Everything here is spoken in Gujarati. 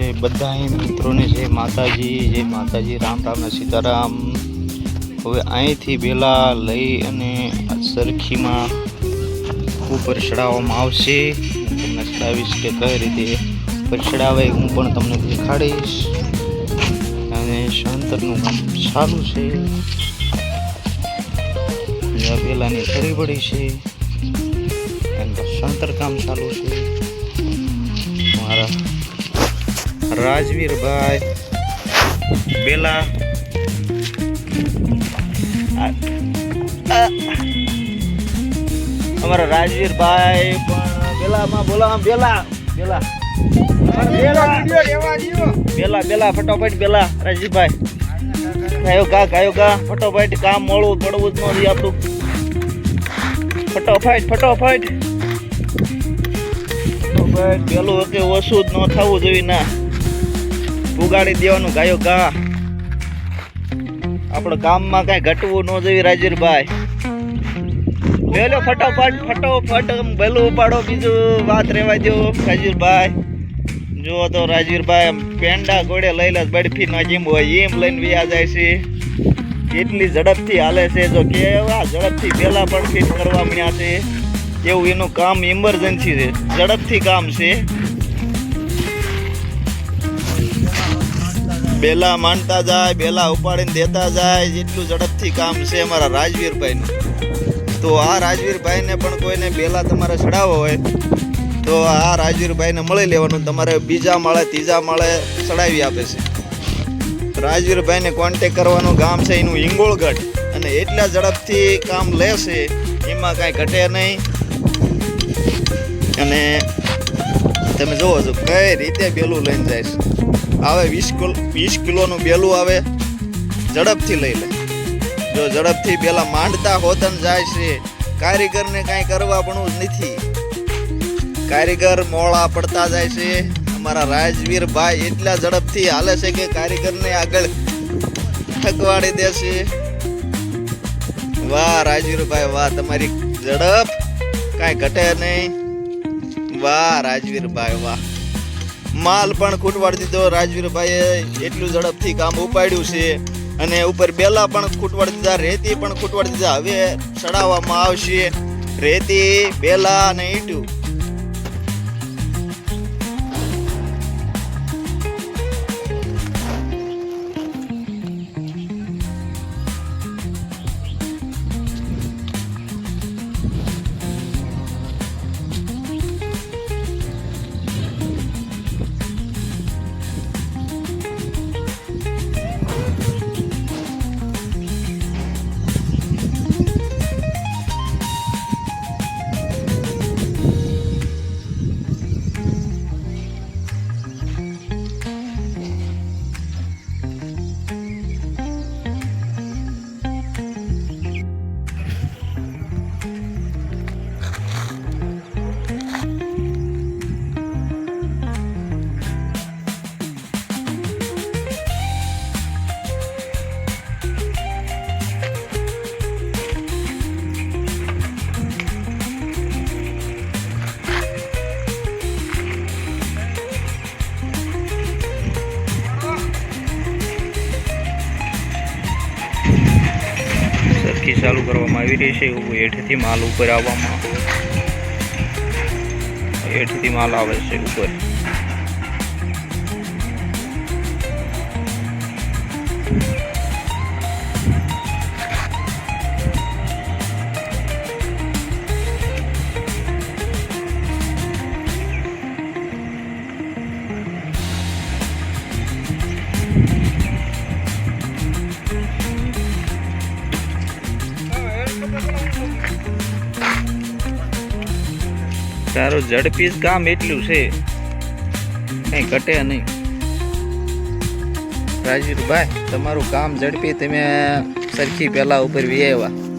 છે બધા મિત્રોને જય માતાજી જય માતાજી, રામ રામ ને સીતારામ. હવે અહીંથી બેલા લઈ અને સરખીમાં ઉપર ચડાવવામાં આવશે. તમને ચડાવીશ કે કઈ રીતે પરસડાવે હું પણ તમને દેખાડીશ. અને શાંતરનું કામ સારું છે. પહેલાંની ફરી પડી છે. શાંતર કામ ચાલુ છે. રાજવીરભાઈ બેલા. અમારા રાજવીરભાઈ બેલામાં બોલા, બેલા. બેલા. બેલા બેલા, ફટાફટ બેલા રાજવીરભાઈ કાયો કા ગાયો કા ફટાફટ કામ મળવું પડવું જ નથી આપણું. ફટાફટ ફટાફટ. ફટાફટ પેલું કે ઓછું જ ન થવું જોઈએ ના. ઉગાડી દેવાનું ગાયો ગા. આપણે ગામમાં કઈ ઘટવું ન જોઈએ રાજવીરભાઈ. વેલો ફટાફટ, ફટોફટ ભલું ઉપાડો. બીજું વાત રહેવા દો રાજવીરભાઈ. જુઓ તો રાજવીરભાઈ પેંડા ગોળે લઈ લે બડફી ના જીમ હોય એમ લઈને વ્યા જાય છે. કેટલી ઝડપથી હાલે છે. જો કેવા ઝડપથી પેલા પણ ફિટ કરવા મળ્યા છે. એવું એનું કામ ઇમરજન્સી છે. ઝડપથી કામ છે. બેલા માંડતા જાય, બેલા ઉપાડીને દેતા જાય, જેટલું ઝડપથી કામ છે અમારા રાજવીરભાઈનું. તો આ રાજવીરભાઈને પણ કોઈને બેલા તમારે ચડાવવો હોય, તો આ રાજવીરભાઈને મળી લેવાનું, તમારે બીજા માળે, ત્રીજા માળે ચડાવી આપે છે. રાજવીરભાઈને કોન્ટેક કરવાનું ગામ છે, એનું હિંગોળગઢ. અને એટલા ઝડપથી કામ લેશે એમાં કાંઈ ઘટે નહીં. અને તમે જોવો છો કઈ રીતે બેલું લઈને જાય છે. આવે વીસ કિલો, વીસ કિલોનું બેલું આવે, ઝડપથી લઈ લે. જો ઝડપથી પેલા માંડતા હોતન જાય છે, કારીગરને કાંઈ કરવા પણ નથી. કારીગર મોળા પડતા જાય છે. અમારા રાજવીર ભાઈ એટલા ઝડપથી હાલે છે કે કારીગરને આગળ ઠકવાડી દેશે વાહ રાજવીરભાઈ વાહ, તમારી ઝડપ કાંઈ ઘટે નહીં. વાહ, રાજવીરભાઈ, વાહ. માલ પણ ખૂટવાડી દીધો. રાજવીરભાઈએ એટલું ઝડપથી કામ ઉપાડ્યું છે અને ઉપર બેલા પણ ખૂટવાડી દીધા, રેતી પણ ખૂટવાડી દીધા. હવે ચડાવવામાં આવશે. રેતી, બેલા અને ઈંટું. સરખી ચાલુ કરવામાં આવી રહી છે એવું હેઠથી માલ ઉપર આવવામાં હેઠથી માલ આવે છે ઉપર. તારું ઝડપી કામ એટલું છે. કઈ ઘટે નહીં. રાજવીરભાઈ, તમારું કામ ઝડપી તમે સરખી પહેલા ઉપર વી આવ્યા